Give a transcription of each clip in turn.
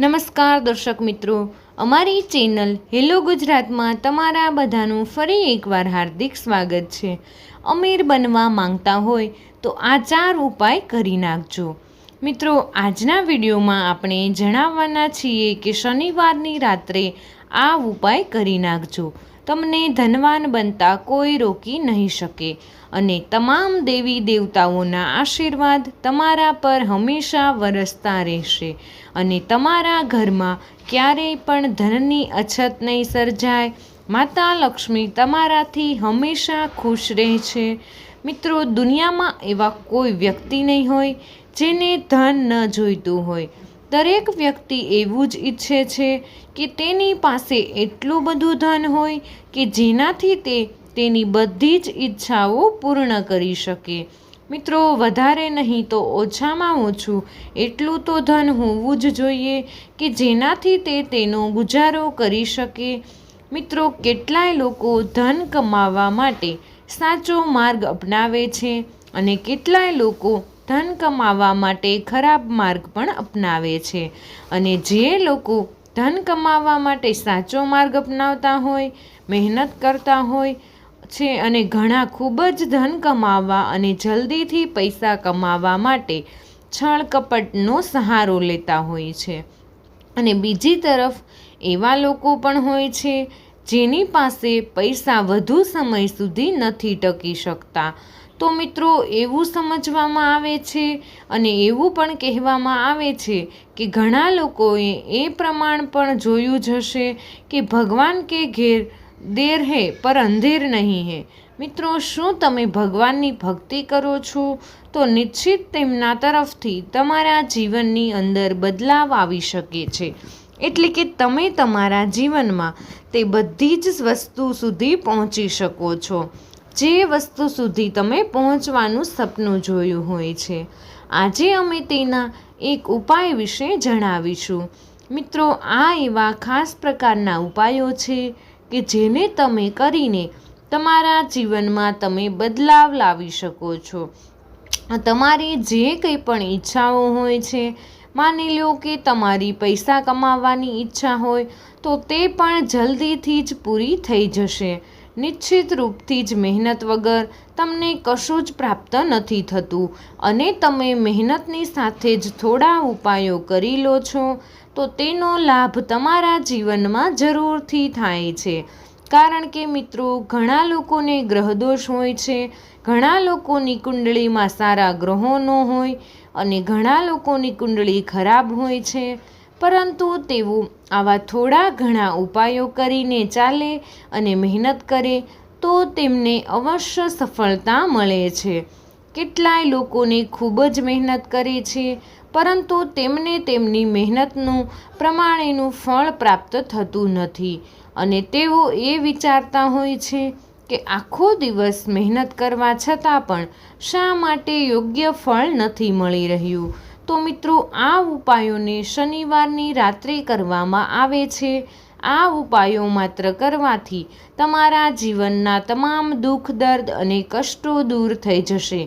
નમસ્કાર દર્શક મિત્રો. અમારી ચેનલ હેલો ગુજરાતમાં તમારા બધાનું ફરી એકવાર હાર્દિક સ્વાગત છે. અમીર બનવા માંગતા હોય તો આ ચાર ઉપાય કરી નાખજો. મિત્રો, આજના વિડીયોમાં આપણે જણાવવાના છીએ કે શનિવારની રાત્રે આ ઉપાય કરી નાખજો. તમને ધનવાન બનતા કોઈ રોકી નહીં શકે. અને તમામ દેવી દેવતાઓના આશીર્વાદ તમારા પર હંમેશા વરસતા રહેશે અને તમારા ઘરમાં ક્યારેય પણ ધનની અછત નહીં સર્જાય. માતા લક્ષ્મી તમારાથી હંમેશા ખુશ રહે છે. મિત્રો, દુનિયામાં એવા કોઈ વ્યક્તિ નહીં હોય જેને ધન ન જોઈતું હોય. દરેક વ્યક્તિ એવું જ ઈચ્છે છે કે તેની પાસે એટલું બધું ધન હોય કે જેનાથી તે તેની બધી જ ઈચ્છાઓ પૂર્ણ કરી શકે. મિત્રો, વધારે નહીં તો ઓછામાં ઓછું એટલું તો ધન હોવું જ જોઈએ કે જેનાથી તે તેનો ગુજારો કરી શકે. મિત્રો, કેટલાય લોકો ધન કમાવા માટે સાચો માર્ગ અપનાવે છે અને કેટલાય લોકો ધન કમાવા માટે ખરાબ માર્ગ પણ અપનાવે છે. અને જે લોકો ધન કમાવા માટે સાચો માર્ગ અપનાવતા હોય, મહેનત કરતા હોય છે અને ઘણા ખૂબ જ ધન કમાવવા અને જલ્દીથી પૈસા કમાવા માટે છળ કપટનો સહારો લેતા હોય છે. અને બીજી તરફ એવા લોકો પણ હોય છે જેની પાસે પૈસા વધુ સમય સુધી નથી ટકી શકતા. તો મિત્રો, એવું સમજવામાં આવે છે અને એવું પણ કહેવામાં આવે છે કે ઘણા લોકોએ એ પ્રમાણ પણ જોયું જ હશે કે ભગવાન કે ઘેર દેર હે, પર અંધેર નહીં હે. મિત્રો, શું તમે ભગવાનની ભક્તિ કરો છો? તો નિશ્ચિત તેમના તરફથી તમારા જીવનની અંદર બદલાવ આવી શકે છે. એટલે કે તમે તમારા જીવનમાં તે બધી જ વસ્તુ સુધી પહોંચી શકો છો. જે વસ્તુ સુધી તમે પહોંચવાનું સપનું જોયું હોય છે. આજે અમે તેના એક ઉપાય વિશે જણાવીશું. મિત્રો, આ એવા ખાસ પ્રકારના ઉપાયો છે કે જેને તમે કરીને તમારા જીવનમાં તમે બદલાવ લાવી શકો છો. તમારી જે કંઈ પણ ઈચ્છાઓ હોય છે, માની લો કે તમારી પૈસા કમાવાની ઈચ્છા હોય, તો તે પણ જલ્દીથી જ પૂરી થઈ જશે. નિશ્ચિત રૂપથી જ મહેનત વગર તમને કશું જ પ્રાપ્ત નથી થતું. અને તમે મહેનતની સાથે જ થોડા ઉપાયો કરી લો છો, તો તેનો લાભ તમારા જીવનમાં જરૂરથી થાય છે. કારણ કે મિત્રો, ઘણા લોકોને ગ્રહદોષ હોય છે, ઘણા લોકોની કુંડળીમાં સારા ગ્રહો ન હોય, અને ઘણા લોકોની કુંડળી ખરાબ હોય છે. પરંતુ તેઓ આવા થોડા ઘણા ઉપાયો કરીને ચાલે અને મહેનત કરે તો તેમને અવશ્ય સફળતા મળે છે. કેટલાય લોકોને ખૂબ જ મહેનત કરે છે, પરંતુ તેમને તેમની મહેનતનું પ્રમાણેનું ફળ પ્રાપ્ત થતું નથી અને તેઓ એ વિચારતા હોય છે કે આખો દિવસ મહેનત કરવા છતાં પણ શા માટે યોગ્ય ફળ નથી મળી રહ્યું? તો મિત્રો, આ ઉપાયોને શનિવારની રાત્રે કરવામાં આવે છે. આ ઉપાયો માત્ર કરવાથી તમારા જીવનના તમામ દુઃખ, દર્દ અને કષ્ટો દૂર થઈ જશે.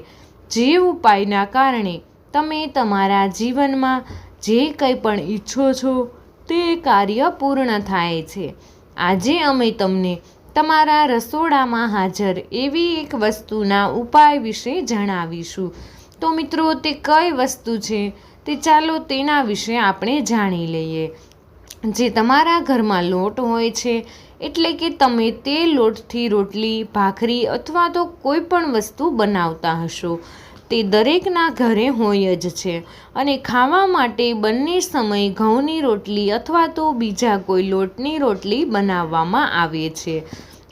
જે ઉપાયના કારણે તમે તમારા જીવનમાં જે કંઈ પણ ઈચ્છો છો તે કાર્ય પૂર્ણ થાય છે. આજે અમે તમને તમારા રસોડામાં હાજર એવી એક વસ્તુના ઉપાય વિશે જણાવીશું. તો મિત્રો, તે કઈ વસ્તુ છે? તે ચાલો તેના વિશે આપણે જાણી લઈએ. જે તમારા ઘરમાં લોટ હોય છે, એટલે કે તમે તે લોટથી રોટલી, ભાખરી અથવા તો કોઈ પણ વસ્તુ બનાવતા હશો, તે દરેકના ઘરે હોય જ છે. અને ખાવા માટે બંને સમય ઘઉંની રોટલી અથવા તો બીજા કોઈ લોટની રોટલી બનાવવામાં આવે છે.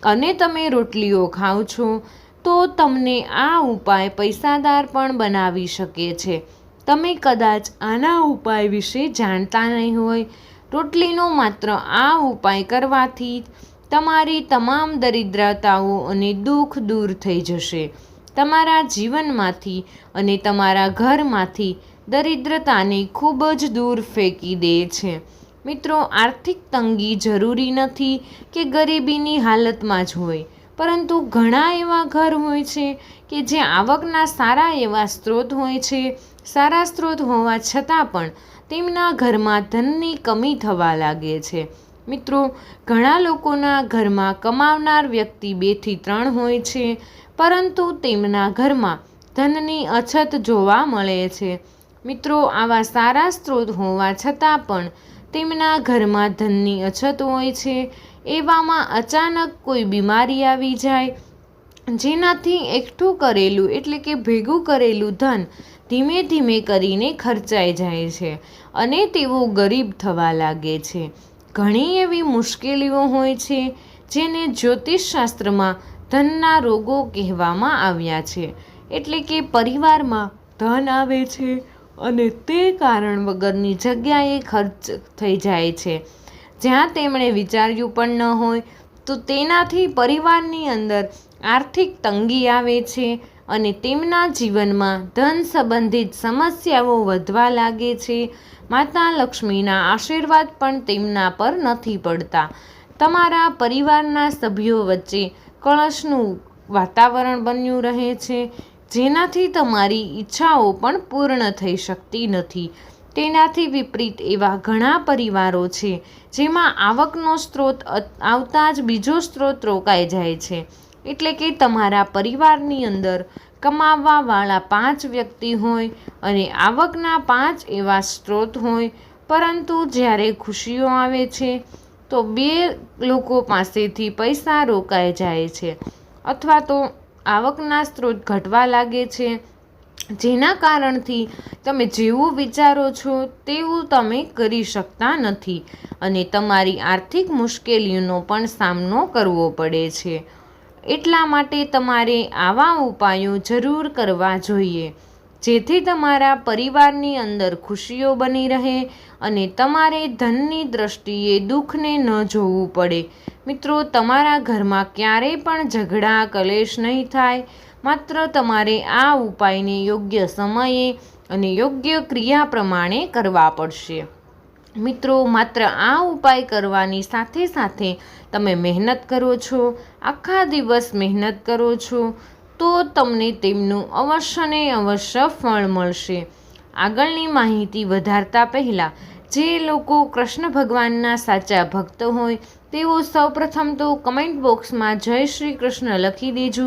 અને તમે રોટલીઓ ખાઓ છો તો તમને આ ઉપાય પૈસાદાર પણ બનાવી શકે છે. તમે કદાચ આના ઉપાય વિશે જાણતા નહીં હોય. રોટલીનો માત્ર આ ઉપાય કરવાથી તમારી તમામ દરિદ્રતાઓ અને દુઃખ દૂર થઈ જશે. તમારા જીવનમાંથી અને તમારા ઘરમાંથી દરિદ્રતાને ખૂબ જ દૂર ફેંકી દે છે. મિત્રો, આર્થિક તંગી જરૂરી નથી કે ગરીબીની હાલતમાં જ હોય. પરંતુ ઘણા એવા ઘર હોય છે કે જે આવકના સારા એવા સ્ત્રોત હોય છે. સારા સ્ત્રોત હોવા છતાં પણ તેમના ઘરમાં ધનની કમી થવા લાગે છે. મિત્રો, ઘણા લોકોના ઘરમાં કમાવનાર વ્યક્તિ બેથી ત્રણ હોય છે, પરંતુ તેમના ઘરમાં ધનની અછત જોવા મળે છે. મિત્રો, આવા સારા સ્ત્રોત હોવા છતાં પણ તેમના ઘરમાં ધનની અછત હોય છે એવામાં અચાનક કોઈ બીમારી આવી જાય. જેનાથી એકઠું કરેલું એટલે કે ભેગું કરેલું ધન ધીમે ધીમે કરીને ખર્ચાઈ જાય છે અને તેઓ ગરીબ થવા લાગે છે. ઘણી એવી મુશ્કેલીઓ હોય છે જેને જ્યોતિષશાસ્ત્રમાં ધનના રોગો કહેવામાં આવ્યા છે. એટલે કે પરિવારમાં ધન આવે છે અને તે કારણ વગરની જગ્યાએ ખર્ચ થઈ જાય છે. જ્યાં તેમણે વિચાર્યું પણ ન હોય, તો તેનાથી પરિવારની અંદર આર્થિક તંગી આવે છે અને તેમના જીવનમાં ધન સંબંધિત સમસ્યાઓ વધવા લાગે છે. માતા લક્ષ્મીના આશીર્વાદ પણ તેમના પર નથી પડતા. તમારા પરિવારના સભ્યો વચ્ચે કળશનું વાતાવરણ બન્યું રહે છે, જેનાથી તમારી ઈચ્છાઓ પણ પૂર્ણ થઈ શકતી નથી. તેનાથી વિપરીત એવા ઘણા પરિવારો છે, જેમાં આવકનો સ્ત્રોત આવતા જ બીજો સ્ત્રોત રોકાઈ જાય છે. એટલે કે તમારા પરિવારની અંદર કમાવાવાળા પાંચ વ્યક્તિ હોય અને આવકના પાંચ એવા સ્ત્રોત હોય, પરંતુ જ્યારે ખુશીઓ આવે છે, તો બે લોકો પાસેથી પૈસા રોકાઈ જાય છે. અથવા તો આવકના સ્ત્રોત ઘટવા લાગે છે જેના કારણથી તમે જેવું વિચારો છો, તેવું તમે કરી શકતા નથી અને તમારી આર્થિક મુશ્કેલીઓનો પણ સામનો કરવો પડે છે. એટલા માટે તમારે આવા ઉપાયો જરૂર કરવા જોઈએ, જેથી તમારા પરિવારની અંદર ખુશીઓ બની રહે અને તમારે ધનની દ્રષ્ટિએ દુઃખને ન જોવું પડે. મિત્રો, તમારા ઘરમાં ક્યારેય પણ ઝઘડા, કલેશ નહીં થાય. માત્ર તમારે આ ઉપાયને યોગ્ય સમયે અને યોગ્ય ક્રિયા પ્રમાણે કરવા પડશે. મિત્રો, માત્ર આ ઉપાય કરવાની સાથે સાથે તમે મહેનત કરો છો, આખા દિવસ મહેનત કરો છો, તો તમને તેમનું અવશ્ય ને અવશ્ય ફળ મળશે. આગળની માહિતી વધારતા પહેલાં જે લોકો કૃષ્ણ ભગવાનના સાચા ભક્ત હોય, તેઓ સૌપ્રથમ તો કમેન્ટ બોક્સમાં જય શ્રી કૃષ્ણ લખી દેજો,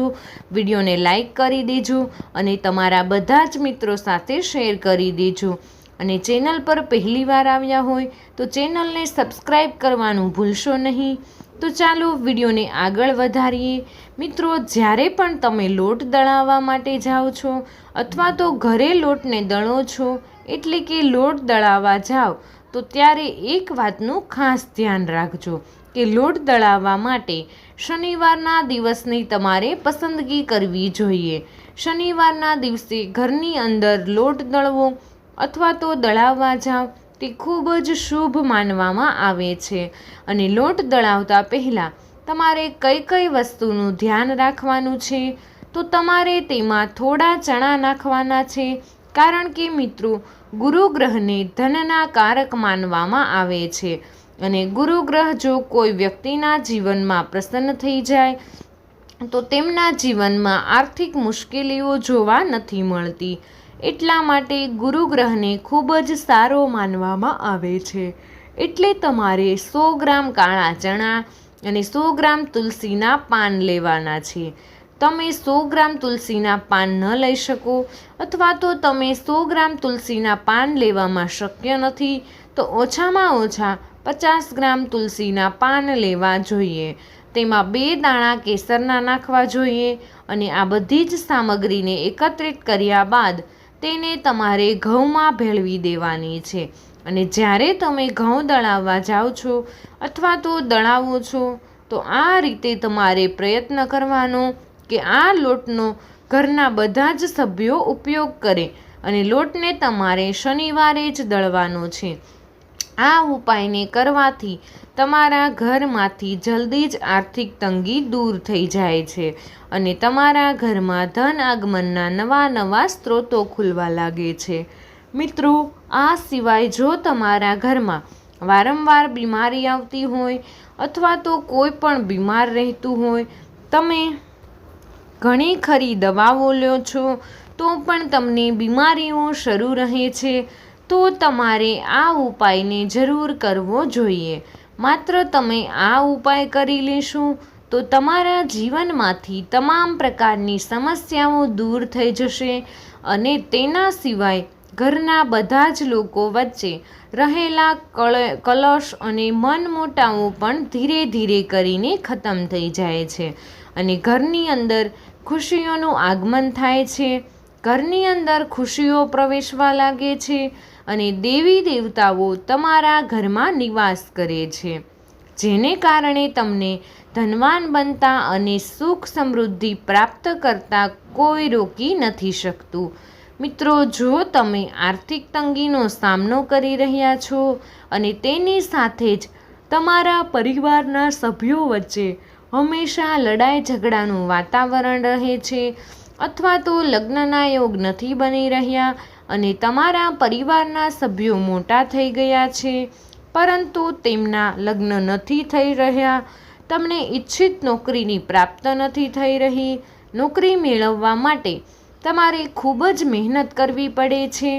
વિડીયોને લાઈક કરી દેજો અને તમારા બધા જ મિત્રો સાથે શેર કરી દેજો. અને ચેનલ પર પહેલીવાર આવ્યા હોય, તો ચેનલને સબસ્ક્રાઈબ કરવાનું ભૂલશો નહીં. તો ચાલો વિડીયોને આગળ વધારીએ. મિત્રો, જ્યારે પણ તમે લોટ દળાવવા માટે જાઓ છો, અથવા તો ઘરે લોટને દળો છો એટલે કે લોટ દળાવવા જાઓ તો ત્યારે એક વાતનું ખાસ ધ્યાન રાખજો કે લોટ દળાવવા માટે શનિવારના દિવસની તમારે પસંદગી કરવી જોઈએ. શનિવારના દિવસે ઘરની અંદર લોટ દળવો અથવા તો દળાવવા જાઓ તે ખૂબ જ શુભ માનવામાં આવે છે. અને લોટ દળાવતા પહેલાં તમારે કઈ કઈ વસ્તુનું ધ્યાન રાખવાનું છે? તો તમારે તેમાં થોડા ચણા નાખવાના છે કારણ કે મિત્રો ગુરુ ગ્રહને ધનના કારક માનવામાં આવે છે અને ગુરુ ગ્રહ જો કોઈ વ્યક્તિના જીવનમાં પ્રસન્ન થઈ જાય, તો તેમના જીવનમાં આર્થિક મુશ્કેલીઓ જોવા નથી મળતી. એટલા માટે ગુરુ ગ્રહને ખૂબ જ સારો માનવામાં આવે છે. એટલે તમારે સો ગ્રામ કાળા ચણા અને સો ગ્રામ તુલસીના પાન લેવાના છે. તમે સો ગ્રામ તુલસીના પાન ન લઈ શકો અથવા તો તમે સો ગ્રામ તુલસીના પાન લેવામાં શક્ય નથી, તો ઓછામાં ઓછા પચાસ ગ્રામ તુલસીના પાન લેવા જોઈએ. તેમાં બે દાણા કેસરના નાખવા જોઈએ અને આ બધી જ સામગ્રીને એકત્રિત કર્યા બાદ તેને તમારે ઘઉંમાં ભેળવી દેવાની છે. અને જ્યારે તમે ઘઉં દળાવવા જાઓ છો અથવા તો દળાવો છો, તો આ રીતે તમારે પ્રયત્ન કરવાનો કે આ લોટનો ઘરના બધા જ સભ્યો ઉપયોગ કરે અને લોટને તમારે શનિવારે જ દળવાનો છે. આ ઉપાયને કરવાથી તમારા ઘરમાંથી જલ્દી જ આર્થિક તંગી દૂર થઈ જાય છે અને તમારા ઘરમાં ધન આગમનના નવા નવા સ્ત્રોતો ખુલવા લાગે છે. મિત્રો, આ સિવાય જો તમારા ઘરમાં વારંવાર બીમારી આવતી હોય અથવા તો કોઈ પણ બીમાર રહેતું હોય, તમે ઘણી ખરી દવાઓ લો છો, તો પણ તમને બીમારીઓ શરૂ રહે છે, તો તમારે આ ઉપાયને જરૂર કરવો જોઈએ. માત્ર તમે આ ઉપાય કરી લેશો, તો તમારા જીવનમાંથી તમામ પ્રકારની સમસ્યાઓ દૂર થઈ જશે અને તેના સિવાય ઘરના બધા જ લોકો વચ્ચે રહેલા કલશ અને મન મોટાઓ પણ ધીરે ધીરે કરીને ખતમ થઈ જાય છે. અને ઘરની અંદર ખુશીઓનું આગમન થાય છે. ઘરની અંદર ખુશીઓ પ્રવેશવા લાગે છે અને દેવી દેવતાઓ તમારા ઘરમાં નિવાસ કરે છે. જેને કારણે તમને ધનવાન બનતા અને સુખ સમૃદ્ધિ પ્રાપ્ત કરતા કોઈ રોકી નથી શકતું. મિત્રો, જો તમે આર્થિક તંગીનો સામનો કરી રહ્યા છો અને તેની સાથે જ તમારા પરિવારના સભ્યો વચ્ચે હંમેશા લડાઈ ઝઘડાનું વાતાવરણ રહે છે અથવા તો લગ્નના યોગ નથી બની રહ્યા અને તમારા પરિવારના સભ્યો મોટા થઈ ગયા છે, પરંતુ તેમના લગ્ન નથી થઈ રહ્યા. તમને ઈચ્છિત નોકરીની પ્રાપ્ત નથી થઈ રહી. નોકરી મેળવવા માટે તમારે ખૂબ જ મહેનત કરવી પડે છે,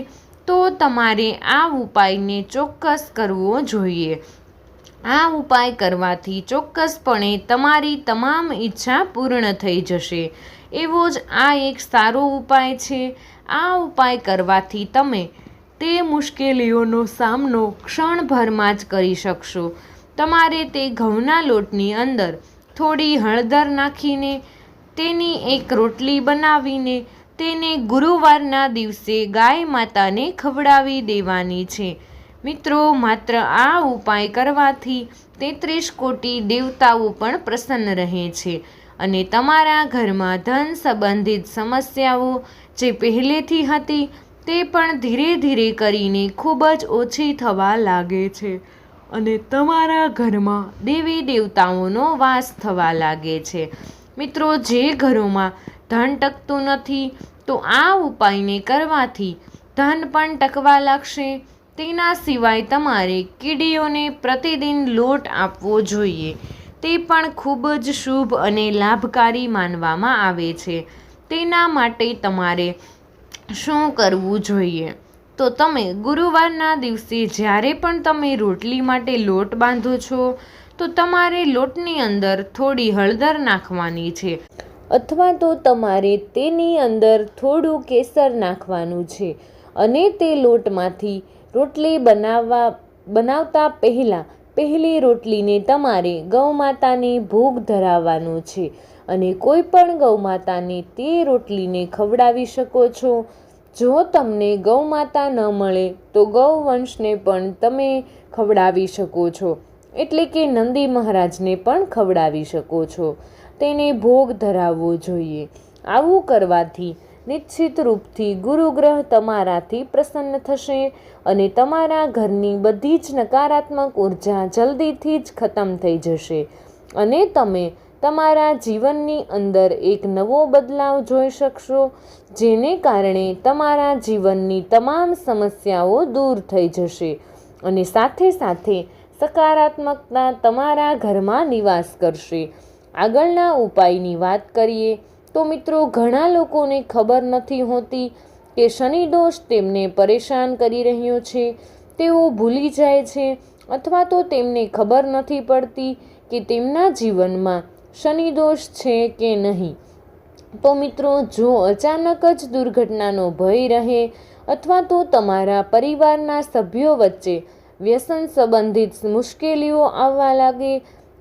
તો તમારે આ ઉપાયને ચોક્કસ કરવો જોઈએ. આ ઉપાય કરવાથી ચોક્કસપણે તમારી તમામ ઈચ્છા પૂર્ણ થઈ જશે. એવો જ આ એક સારો ઉપાય છે. આ ઉપાય કરવાથી તમે તે મુશ્કેલીઓનો સામનો ક્ષણભરમાં જ કરી શકશો. તમારે તે ઘઉંના લોટની અંદર થોડી હળદર નાખીને, તેની એક રોટલી બનાવીને, તેને ગુરુવારના દિવસે ગાય માતાને ખવડાવી દેવાની છે. મિત્રો, માત્ર આ ઉપાય કરવાથી તેત્રીસ કોટી દેવતાઓ પણ પ્રસન્ન રહે છે અને તમારા ઘરમાં ધન સંબંધિત સમસ્યાઓ જે પહેલેથી હતી તે પણ ધીરે ધીરે કરીને ખૂબ જ ઓછી થવા લાગે છે અને તમારા ઘરમાં દેવી દેવતાઓનો વાસ થવા લાગે છે. મિત્રો, જે ઘરોમાં ધન ટકતું નથી, તો આ ઉપાયને કરવાથી ધન પણ ટકવા લાગશે તેના સિવાય તમારે કીડીઓને પ્રતિદિન લોટ આપવો જોઈએ. તે પણ ખૂબ જ શુભ અને લાભકારી માનવામાં આવે છે. તેના માટે તમારે શું કરવું જોઈએ? તો તમે ગુરુવારના દિવસે જ્યારે પણ તમે રોટલી માટે લોટ બાંધો છો, તો તમારે લોટની અંદર થોડી હળદર નાખવાની છે અથવા તો તમારે તેની અંદર થોડું કેસર નાખવાનું છે અને તે લોટમાંથી રોટલી બનાવવા, બનાવતા પહેલાં પહેલી રોટલીને તમારે ગૌમાતાને ભોગ ધરાવવાનો છે અને કોઈ પણ ગૌમાતાને તે રોટલીને ખવડાવી શકો છો. જો તમને ગૌમાતા ન મળે, તો ગૌવંશને પણ તમે ખવડાવી શકો છો. એટલે કે નંદી મહારાજને પણ ખવડાવી શકો છો. તેને ભોગ ધરાવવો જોઈએ. આવું કરવાથી નિશ્ચિત રૂપથી ગુરુગ્રહ તમારાથી પ્રસન્ન થશે અને તમારા ઘરની બધી જ નકારાત્મક ઊર્જા જલ્દીથી જ ખતમ થઈ જશે. અને તમે તમારા જીવનની અંદર એક નવો બદલાવ જોઈ શકશો, જેને કારણે તમારા જીવનની તમામ સમસ્યાઓ દૂર થઈ જશે અને સાથે સાથે સકારાત્મકતા તમારા ઘરમાં નિવાસ કરશે. આગળના ઉપાયની વાત કરીએ તો મિત્રો, ઘણા લોકોને ખબર નથી હોતી કે શનિ દોષ તેમને પરેશાન કરી રહ્યો છે, તેઓ ભૂલી જાય છે, અથવા તો તેમને ખબર નથી પડતી કે તેમના જીવનમાં શનિ દોષ છે કે નહીં. તો મિત્રો, જો અચાનક જ દુર્ઘટનાનો ભય રહે અથવા તો તમારા પરિવારના સભ્યો વચ્ચે વ્યસન સંબંધિત મુશ્કેલીઓ આવવા લાગે,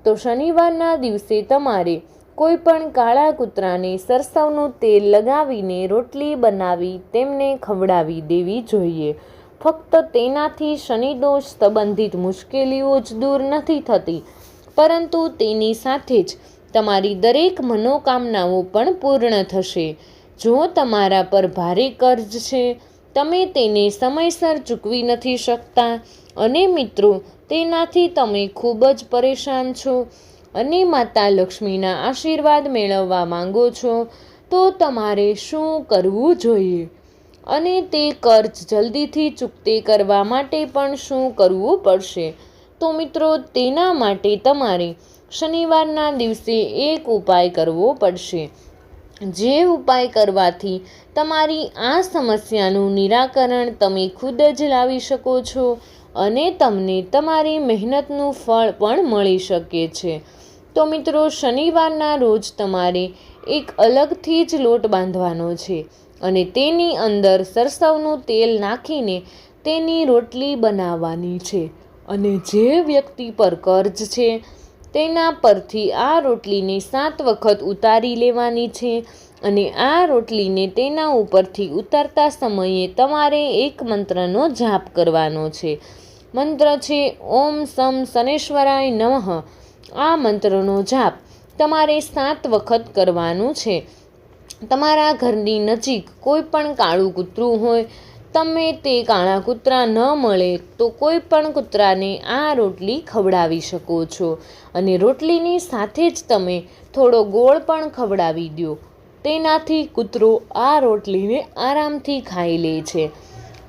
તો શનિવારના દિવસે તમારે કોઈ પણ કાળા કૂતરાને સરસવનું તેલ લગાવીને રોટલી બનાવી તેમને ખવડાવી દેવી જોઈએ. ફક્ત તેનાથી શનિદોષ સંબંધિત મુશ્કેલીઓ જ દૂર નથી થતી, પરંતુ તેની સાથે જ તમારી દરેક મનોકામનાઓ પણ પૂર્ણ થશે. જો તમારા પર ભારે કર્જ છે, તમે તેને સમયસર ચૂકવી નથી શકતા. અને મિત્રો, તેનાથી તમે ખૂબ જ પરેશાન છો. અને માતા લક્ષ્મીના આશીર્વાદ મેળવવા માંગો છો, તો તમારે શું કરવું જોઈએ? અને તે કર્જ જલ્દીથી ચૂકતે કરવા માટે પણ શું કરવું પડશે? તો મિત્રો, તેના માટે તમારે શનિવારના દિવસે એક ઉપાય કરવો પડશે. જે ઉપાય કરવાથી તમારી આ સમસ્યાનું નિરાકરણ તમે ખુદ જ લાવી શકો છો અને તમને તમારી મહેનતનું ફળ પણ મળી શકે છે. તો મિત્રો, શનિવારના રોજ તમારે એક અલગથી જ લોટ બાંધવાનો છે અને તેની અંદર સરસવનું તેલ નાખીને તેની રોટલી બનાવવાની છે. અને જે વ્યક્તિ પર કર્જ છે, તેના પરથી આ રોટલીને સાત વખત ઉતારી લેવાની છે અને આ રોટલીને તેના ઉપરથી ઉતારતા સમયે તમારે એક મંત્રનો જાપ કરવાનો છે. મંત્ર છે, ઓમ સમ શનેશ્વરાય નમઃ. આ મંત્રનો જાપ તમારે સાત વખત કરવાનું છે. તમારા ઘરની નજીક કોઈ પણ કાળું કૂતરું હોય, તમે તે કાળા કૂતરા ન મળે તો કોઈ પણ કૂતરાને આ રોટલી ખવડાવી શકો છો. અને રોટલીની સાથે જ તમે થોડો ગોળ પણ ખવડાવી દો. તેનાથી કૂતરો આ રોટલીને આરામથી ખાઈ લે છે.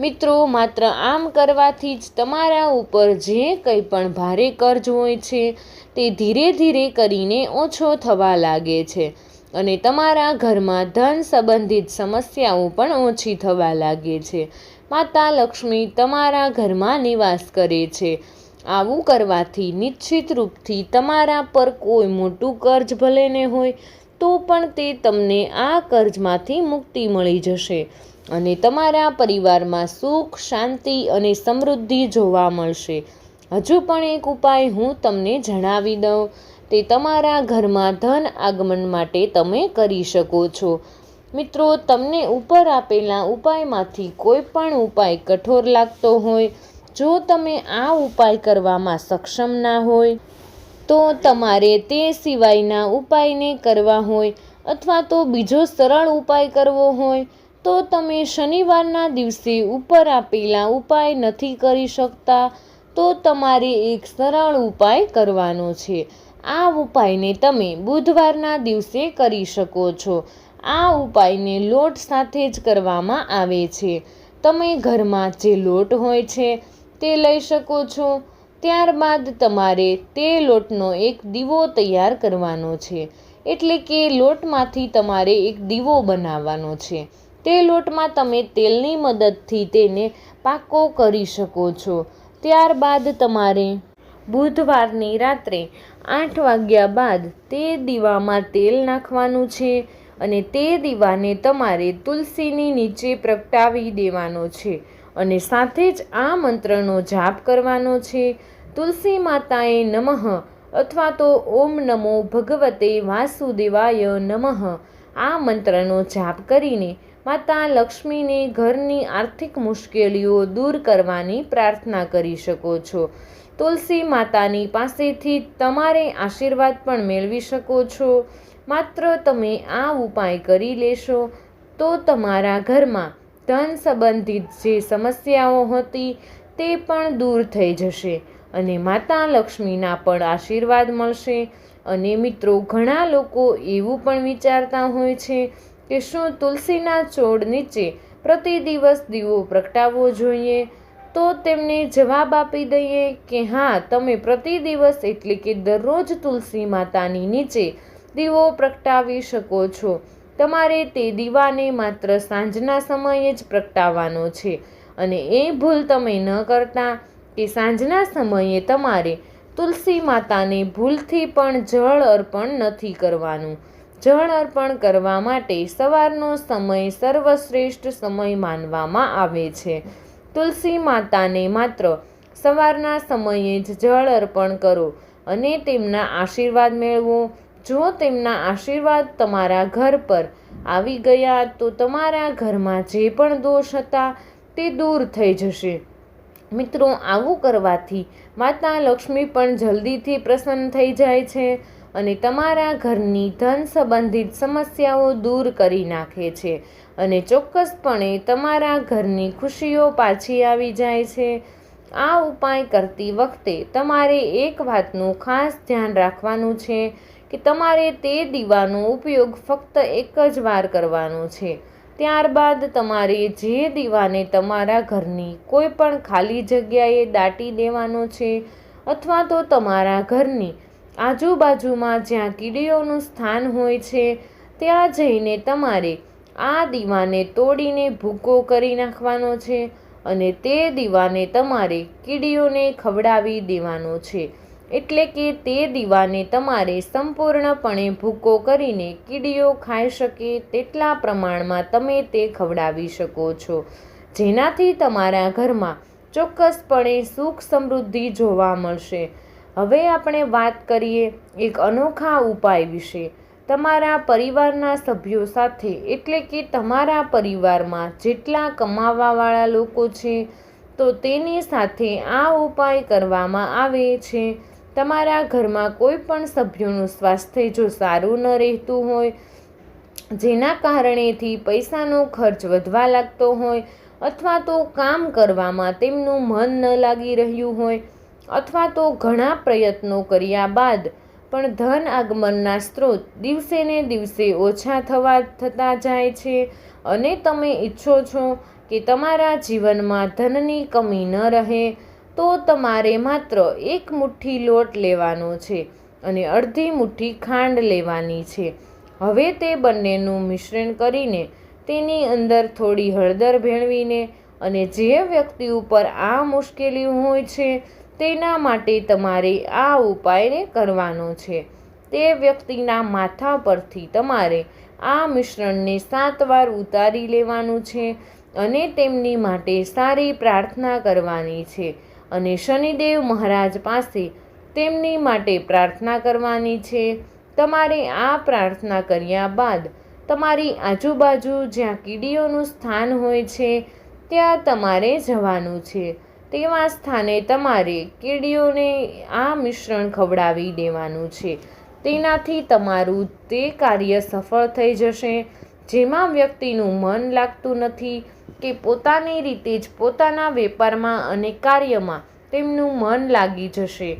મિત્રો, માત્ર આમ કરવાથી જ તમારા ઉપર જે કંઈ પણ ભારે કર્જ હોય છે, તે ધીરે ધીરે કરીને ઓછો થવા લાગે છે અને તમારા ઘરમાં ધન સંબંધિત સમસ્યાઓ પણ ઓછી થવા લાગે છે. માતા લક્ષ્મી તમારા ઘરમાં નિવાસ કરે છે. આવું કરવાથી નિશ્ચિત રૂપથી તમારા પર કોઈ મોટું કર્જ ભલે ને હોય, તો પણ તે તમને આ કર્જમાંથી મુક્તિ મળી જશે. અને તમારા પરિવારમાં સુખ, શાંતિ અને સમૃદ્ધિ જોવા મળશે. હજુ પણ એક ઉપાય હું તમને જણાવી દઉં. તે તમારા ઘરમાં ધન આગમન માટે તમે કરી શકો છો. મિત્રો, તમને ઉપર આપેલા ઉપાયમાંથી કોઈ પણ ઉપાય કઠોર લાગતો હોય, જો તમે આ ઉપાય કરવામાં સક્ષમ ના હોય, તો તમારે તે સિવાયના ઉપાયને કરવા હોય અથવા તો બીજો સરળ ઉપાય કરવો હોય તો તમે શનિવારના દિવસે ઉપર આપેલા ઉપાય નથી કરી શકતા, તો તમારે એક સરળ ઉપાય કરવાનો છે. આ ઉપાયને તમે બુધવારના દિવસે કરી શકો છો. આ ઉપાયને લોટ સાથે જ કરવામાં આવે છે. તમે ઘરમાં જે લોટ હોય છે, તે લઈ શકો છો. ત્યારબાદ તમારે તે લોટનો એક દીવો તૈયાર કરવાનો છે. એટલે કે લોટમાંથી તમારે એક દીવો બનાવવાનો છે. તે લોટમાં તમે તેલની મદદથી તેને પાકો કરી શકો છો. ત્યારબાદ તમારે બુધવારની રાત્રે આઠ વાગ્યા બાદ તે દીવામાં તેલ નાખવાનું છે અને તે દીવાને તમારે તુલસીની નીચે પ્રગટાવી દેવાનો છે અને સાથે જ આ મંત્રનો જાપ કરવાનો છે. તુલસી માતાએ નમઃ અથવા તો ઓમ નમો ભગવતે વાસુદેવાય નમઃ આ મંત્રનો જાપ કરીને માતા લક્ષ્મીને ઘરની આર્થિક મુશ્કેલીઓ દૂર કરવાની પ્રાર્થના કરી શકો છો. તુલસી માતાની પાસેથી તમારે આશીર્વાદ પણ મેળવી શકો છો. માત્ર તમે આ ઉપાય કરી લેશો તો તમારા ઘરમાં ધન સંબંધિત જે સમસ્યાઓ હતી તે પણ દૂર થઈ જશે અને માતા લક્ષ્મીના પણ આશીર્વાદ મળશે. અને મિત્રો, ઘણા લોકો એવું પણ વિચારતા હોય છે કે શું તુલસીના છોડ નીચે પ્રતિ દિવસ દીવો પ્રગટાવવો જોઈએ. તો તેમને જવાબ આપી દઈએ કે હા, તમે પ્રતિ દિવસ એટલે કે દરરોજ તુલસી માતાની નીચે દીવો પ્રગટાવી શકો છો. તમારે તે દીવાને માત્ર સાંજના સમયે જ પ્રગટાવવાનો છે. અને એ ભૂલ તમે ન કરતા કે સાંજના સમયે તમારે તુલસી માતાને ભૂલથી પણ જળ અર્પણ નથી કરવાનું. જળ અર્પણ કરવા માટે સવારનો સમય સર્વશ્રેષ્ઠ સમય માનવામાં આવે છે. તુલસી માતાને માત્ર સવારના સમયે જ જળ અર્પણ કરો અને તેમના આશીર્વાદ મેળવો. જો તેમના આશીર્વાદ તમારા ઘર પર આવી ગયા તો તમારા ઘરમાં જે પણ દોષ હતા તે દૂર થઈ જશે. મિત્રો, આવું કરવાથી માતા લક્ષ્મી પણ જલ્દીથી પ્રસન્ન થઈ જાય છે. અને તમારા ઘરની ધન સંબંધિત સમસ્યાઓ દૂર કરી નાખે છે અને ચોક્કસપણે તમારા ઘરની ખુશીઓ પાછી આવી જાય છે. આ ઉપાય કરતી વખતે તમારે એક વાતનું ખાસ ધ્યાન રાખવાનું છે કે તમારે તે દીવાનો ઉપયોગ ફક્ત એક જ વાર કરવાનો છે. ત્યારબાદ તમારે જે દીવાને તમારા ઘરની કોઈ પણ ખાલી જગ્યાએ દાટી દેવાનો છે અથવા તો તમારા ઘરની આજુબાજુમાં જ્યાં કીડીઓનું સ્થાન હોય છે, ત્યાં જઈને તમારે આ દીવાને તોડીને ભૂકો કરી નાખવાનો છે અને તે દીવાને તમારે કીડીઓને ખવડાવી દેવાનો છે. એટલે કે તે દીવાને તમારે સંપૂર્ણપણે ભૂકો કરીને કીડીઓ ખાઈ શકે તેટલા પ્રમાણમાં તમે તે ખવડાવી શકો છો. જેનાથી તમારા ઘરમાં ચોક્કસપણે સુખ સમૃદ્ધિ જોવા મળશે. હવે આપણે વાત કરીએ એક અનોખા ઉપાય વિશે. તમારા પરિવારના સભ્યો સાથે, એટલે કે તમારા પરિવારમાં જેટલા કમાવાવાળા લોકો છે, તો તેની સાથે આ ઉપાય કરવામાં આવે છે. તમારા ઘરમાં કોઈ પણ સભ્યોનું સ્વાસ્થ્ય જો સારું ન રહેતું હોય, જેના કારણેથી પૈસાનો ખર્ચ વધવા લાગતો હોય, અથવા તો કામ કરવામાં તેમનું મન ન લાગી રહ્યું હોય અથવા તો ઘણા પ્રયત્નો કર્યા બાદ, પણ ધન આગમનના સ્ત્રોત દિવસે ને દિવસે ઓછા થવા થતા જાય છે. અને તમે ઈચ્છો છો કે તમારા જીવનમાં ધનની કમી ન રહે, તો તમારે માત્ર એક મુઠ્ઠી લોટ લેવાનો છે અને અડધી મુઠ્ઠી ખાંડ લેવાની છે. હવે તે બંનેનું મિશ્રણ કરીને તેની અંદર થોડી હળદર ભેળવીને અને જે વ્યક્તિ ઉપર આ મુશ્કેલી હોય છે તેના માટે તમારે આ ઉપાયને કરવાનો છે. તે વ્યક્તિના માથા પરથી તમારે આ મિશ્રણને સાત વાર ઉતારી લેવાનું છે અને તેમની માટે સારી પ્રાર્થના કરવાની છે. અને શનિદેવ મહારાજ પાસે તેમની માટે પ્રાર્થના કરવાની છે. તમારે આ પ્રાર્થના કર્યા બાદ તમારી આજુબાજુ જ્યાં કીડીઓનું સ્થાન હોય છે, ત્યાં તમારે જવાનું છે. તેવા સ્થાને તમારે કીડીઓને આ મિશ્રણ ખવડાવી દેવાનું છે. તેનાથી તમારું તે કાર્ય સફળ થઈ જશે, જેમાં વ્યક્તિનું મન લાગતું નથી કે પોતાની રીતે જ પોતાના વેપારમાં અને કાર્યમાં તેમનું મન લાગી જશે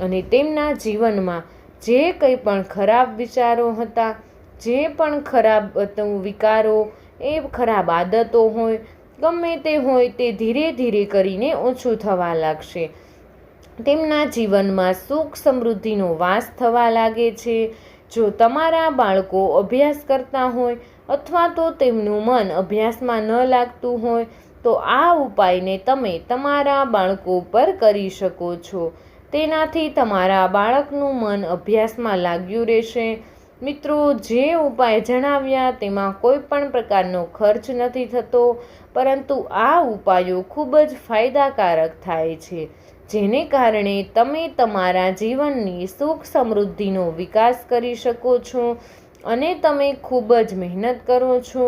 અને તેમના જીવનમાં જે કંઈ પણ ખરાબ વિચારો હતા, જે પણ ખરાબ વિકારો, એ ખરાબ આદતો હોય ગમે તે હોય તે ધીરે ધીરે કરીને ઓછું થવા લાગશે. તેમના જીવનમાં સુખ સમૃદ્ધિનો વાસ થવા લાગે છે. જો તમારા બાળકો અભ્યાસ કરતા હોય અથવા તો તેમનું મન અભ્યાસમાં ન લાગતું હોય, તો આ ઉપાયને તમે તમારા બાળકો પર કરી શકો છો. તેનાથી તમારા બાળકનું મન અભ્યાસમાં લાગ્યું રહેશે. મિત્રો, જે ઉપાય જણાવ્યા તેમાં કોઈ પણ પ્રકારનો ખર્ચ નથી થતો. પરંતુ આ ઉપાયો ખૂબ જ ફાયદાકારક થાય છે, જેને કારણે તમે તમારા જીવનની સુખ સમૃદ્ધિનો વિકાસ કરી શકો છો અને તમે ખૂબ જ મહેનત કરો છો.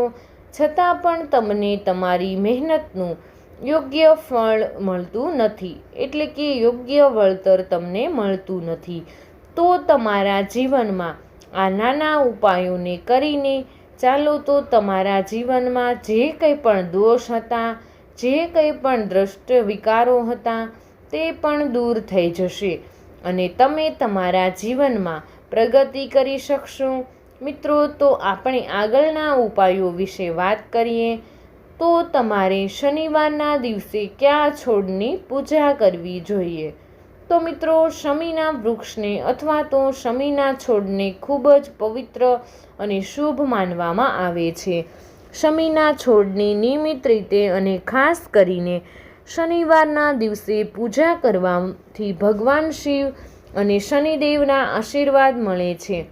છતાં પણ તમને તમારી મહેનતનું યોગ્ય ફળ મળતું નથી, એટલે કે યોગ્ય વળતર તમને મળતું નથી. તો તમારા જીવનમાં આ નાના ઉપાયોને કરીને ચાલો તો તમારા જીવનમાં જે કંઈ પણ દોષ હતા, જે કંઈ પણ દ્રષ્ટ વિકારો હતા, તે પણ દૂર થઈ જશે. અને તમે તમારા જીવનમાં પ્રગતિ કરી શકશો. મિત્રો, તો આપણે આગળના ઉપાયો વિશે વાત કરીએ. તો તમારે શનિવારના દિવસે કયા છોડની પૂજા કરવી જોઈએ? તો મિત્રો, શમીના વૃક્ષને અથવા તો શમીના છોડને ખૂબ જ પવિત્ર અને શુભ માનવામાં આવે છે. શમીના છોડની નિયમિત રીતે અને ખાસ કરીને શનિવારના દિવસે પૂજા કરવાથી ભગવાન શિવ અને શનિદેવના આશીર્વાદ મળે છે.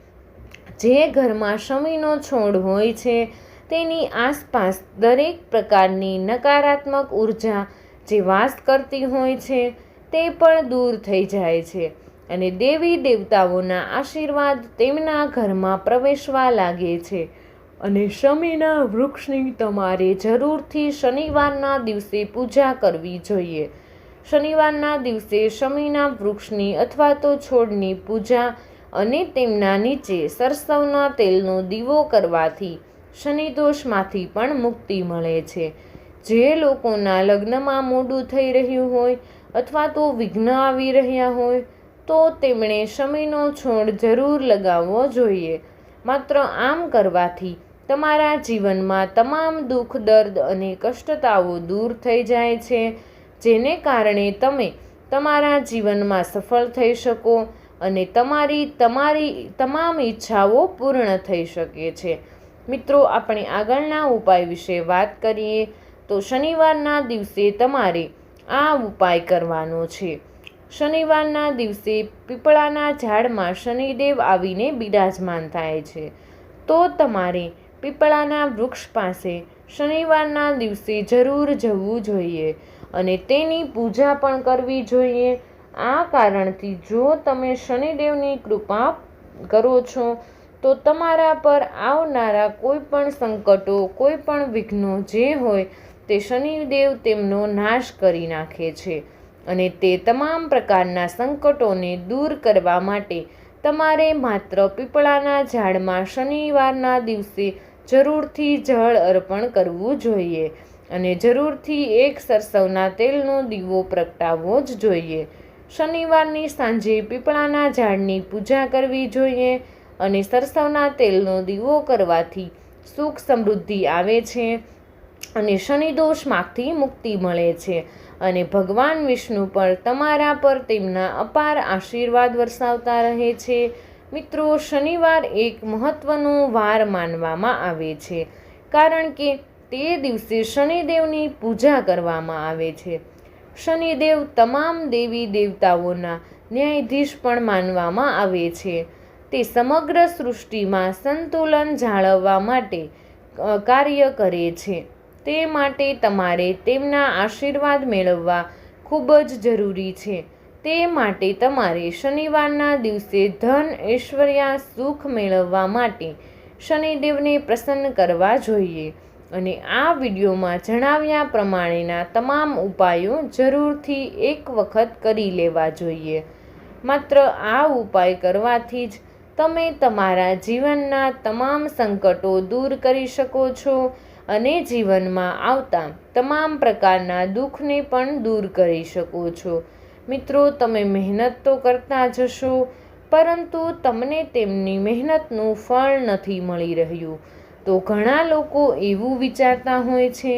જે ઘરમાં શમીનો છોડ હોય છે, તેની આસપાસ દરેક પ્રકારની નકારાત્મક ઊર્જા જે વાસ કરતી હોય છે, તે પણ દૂર થઈ જાય છે. અને દેવી દેવતાઓના આશીર્વાદ તેમના ઘરમાં પ્રવેશવા લાગે છે. અને શમીના વૃક્ષની તમારે જરૂરથી શનિવારના દિવસે પૂજા કરવી જોઈએ. શનિવારના દિવસે શમીના વૃક્ષની અથવા તો છોડની પૂજા અને તેમના નીચે સરસવના તેલનો દીવો કરવાથી શનિદોષમાંથી પણ મુક્તિ મળે છે. જે લોકોના લગ્નમાં મોડું થઈ રહ્યું હોય અથવા તો વિઘ્ન આવી રહ્યા હોય તો તેમણે શમીનો છોડ જરૂર લગાવવો જોઈએ. માત્ર આમ કરવાથી તમારા જીવનમાં તમામ દુઃખ, દર્દ અને કષ્ટતાઓ દૂર થઈ જાય છે, જેને કારણે તમે તમારા જીવનમાં સફળ થઈ શકો અને તમારી તમારી તમામ ઈચ્છાઓ પૂર્ણ થઈ શકે છે. મિત્રો, આપણે આગળના ઉપાય વિશે વાત કરીએ તો શનિવારના દિવસે તમારે આ ઉપાય કરવાનો છે. શનિવારના દિવસે પીપળાના ઝાડમાં શનિદેવ આવીને બિરાજમાન થાય છે. તો તમારે પીપળાના વૃક્ષ પાસે શનિવારના દિવસે જરૂર જવું જોઈએ અને તેની પૂજા પણ કરવી જોઈએ. આ કારણથી જો તમે શનિદેવની કૃપા કરો છો, તો તમારા પર આવનારા કોઈ પણ સંકટો, કોઈ પણ વિઘ્નો જે હોય, તે શનિદેવ તેમનો નાશ કરી નાખે છે. અને તે તમામ પ્રકારના સંકટોને દૂર કરવા માટે તમારે માત્ર પીપળાના ઝાડમાં શનિવારના દિવસે જરૂરથી જળ અર્પણ કરવું જોઈએ અને જરૂરથી એક સરસવના તેલનો દીવો પ્રગટાવવો જ જોઈએ. શનિવારની સાંજે પીપળાના ઝાડની પૂજા કરવી જોઈએ અને સરસવના તેલનો દીવો કરવાથી સુખ સમૃદ્ધિ આવે છે અને શનિદોષમાંથી મુક્તિ મળે છે. અને ભગવાન વિષ્ણુ પર તમારા પર તેમના અપાર આશીર્વાદ વરસાવતા રહે છે. મિત્રો, શનિવાર એક મહત્વનો વાર માનવામાં આવે છે, કારણ કે તે દિવસે શનિદેવની પૂજા કરવામાં આવે છે. શનિદેવ તમામ દેવી દેવતાઓના ન્યાયાધીશ પણ માનવામાં આવે છે. તે સમગ્ર સૃષ્ટિમાં સંતુલન જાળવવા માટે કાર્ય કરે છે. તે માટે તમારે તેમના આશીર્વાદ મેળવવા ખૂબ જ જરૂરી છે. તે માટે તમારે શનિવારના દિવસે ધન, ઐશ્વર્યા, સુખ મેળવવા માટે શનિદેવને પ્રસન્ન કરવા જોઈએ અને આ વિડીયોમાં જણાવ્યા પ્રમાણેના તમામ ઉપાયો જરૂરથી એક વખત કરી લેવા જોઈએ. માત્ર આ ઉપાય કરવાથી જ તમે તમારા જીવનના તમામ સંકટો દૂર કરી શકો છો અને જીવનમાં આવતા તમામ પ્રકારના દુઃખને પણ દૂર કરી શકો છો. મિત્રો, તમે મહેનત તો કરતા જશો પરંતુ તમને તેમની મહેનતનું ફળ નથી મળી રહ્યું. તો ઘણા લોકો એવું વિચારતા હોય છે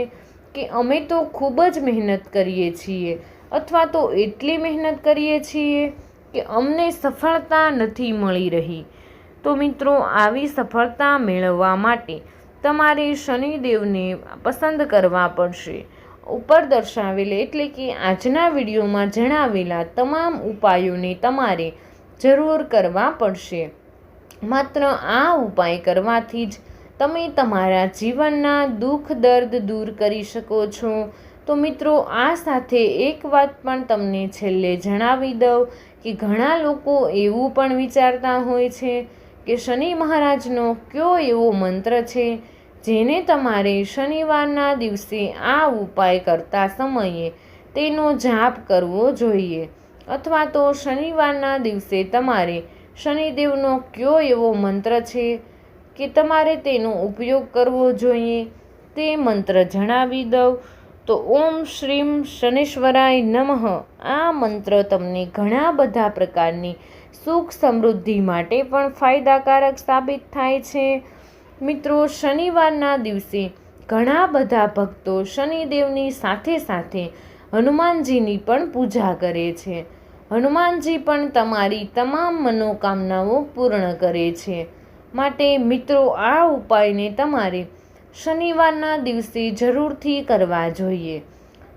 કે અમે તો ખૂબ જ મહેનત કરીએ છીએ, અથવા તો એટલી મહેનત કરીએ છીએ કે અમને સફળતા નથી મળી રહી. તો મિત્રો, આવી સફળતા મેળવવા માટે તમારે શનિદેવને પસંદ કરવા પડશે. ઉપર દર્શાવેલ એટલે કે આજના વિડીયોમાં જણાવેલા તમામ ઉપાયોને તમારે જરૂર કરવા પડશે. માત્ર આ ઉપાય કરવાથી જ તમે તમારા જીવનના દુઃખ દર્દ દૂર કરી શકો છો. તો મિત્રો, આ સાથે એક વાત પણ તમને છેલ્લે જણાવી દઉં કે ઘણા લોકો એવું પણ વિચારતા હોય છે કે શનિ મહારાજનો કયો એવો મંત્ર છે, જેને તમારે શનિવારના દિવસે આ ઉપાય કરતા સમયે તેનો જાપ કરવો જોઈએ? અથવા તો શનિવારના દિવસે તમારે શનિદેવનો કયો એવો મંત્ર છે, કે તમારે તેનો ઉપયોગ કરવો જોઈએ? તે મંત્ર જણાવી દઉં. તો ઓમ શ્રીમ શનેશ્વરાય નમઃ. આ મંત્ર તમને ઘણા બધા પ્રકારની સુખ સમૃદ્ધિ માટે પણ ફાયદાકારક સાબિત થાય છે. મિત્રો, શનિવારના દિવસે ઘણા બધા ભક્તો શનિદેવની સાથે સાથે હનુમાનજીની પણ પૂજા કરે છે. હનુમાનજી પણ તમારી તમામ મનોકામનાઓ પૂર્ણ કરે છે. માટે મિત્રો, આ ઉપાયને તમારે શનિવારના દિવસે જરૂરથી કરવા જોઈએ.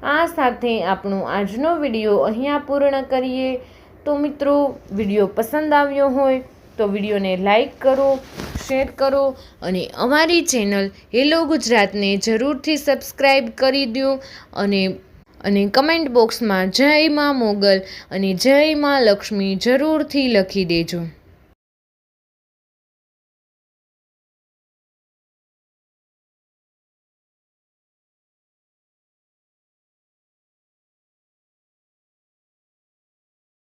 આ સાથે આપણો આજનો વીડિયો અહીંયા પૂર્ણ કરીએ. તો મિત્રો, વીડિયો પસંદ આવ્યો હોય તો વિડીયોને લાઈક કરો, શેર કરો અને અમારી ચેનલ હેલો ગુજરાતને જરૂરથી સબસ્ક્રાઈબ કરી દો અને અને કમેન્ટ બોક્સમાં જય માં મોગલ અને જય માં લક્ષ્મી જરૂરથી લખી દેજો.